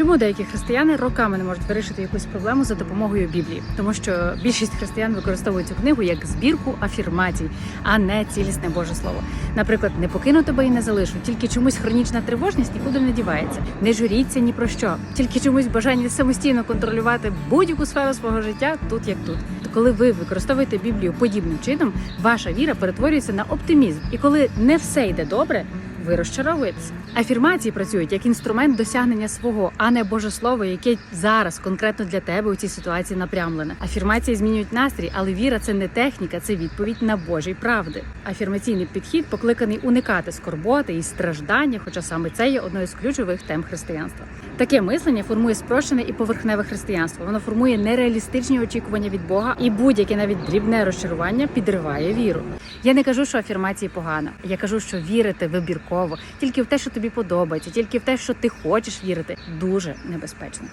Чому деякі християни роками не можуть вирішити якусь проблему за допомогою Біблії? Тому що більшість християн використовують цю книгу як збірку афірмацій, а не цілісне Боже Слово. Наприклад, не покину тебе і не залишу, тільки чомусь хронічна тривожність нікуди не дівається. Не журіться ні про що, тільки чомусь бажання самостійно контролювати будь-яку сферу свого життя тут як тут. Коли ви використовуєте Біблію подібним чином, ваша віра перетворюється на оптимізм. І коли не все йде добре, ви розчаровуєтеся. Афірмації працюють як інструмент досягнення свого, а не Боже Слово, яке зараз конкретно для тебе у цій ситуації напрямлене. Афірмації змінюють настрій, але віра це не техніка, це відповідь на Божі правди. Афірмаційний підхід покликаний уникати скорботи і страждання, хоча саме це є одною з ключових тем християнства. Таке мислення формує спрощене і поверхневе християнство. Воно формує нереалістичні очікування від Бога, і будь-яке навіть дрібне розчарування підриває віру. Я не кажу, що афірмації погано. Я кажу, що вірити вибірково, тільки в те, що тобі подобається, тільки в те, що ти хочеш вірити, дуже небезпечно.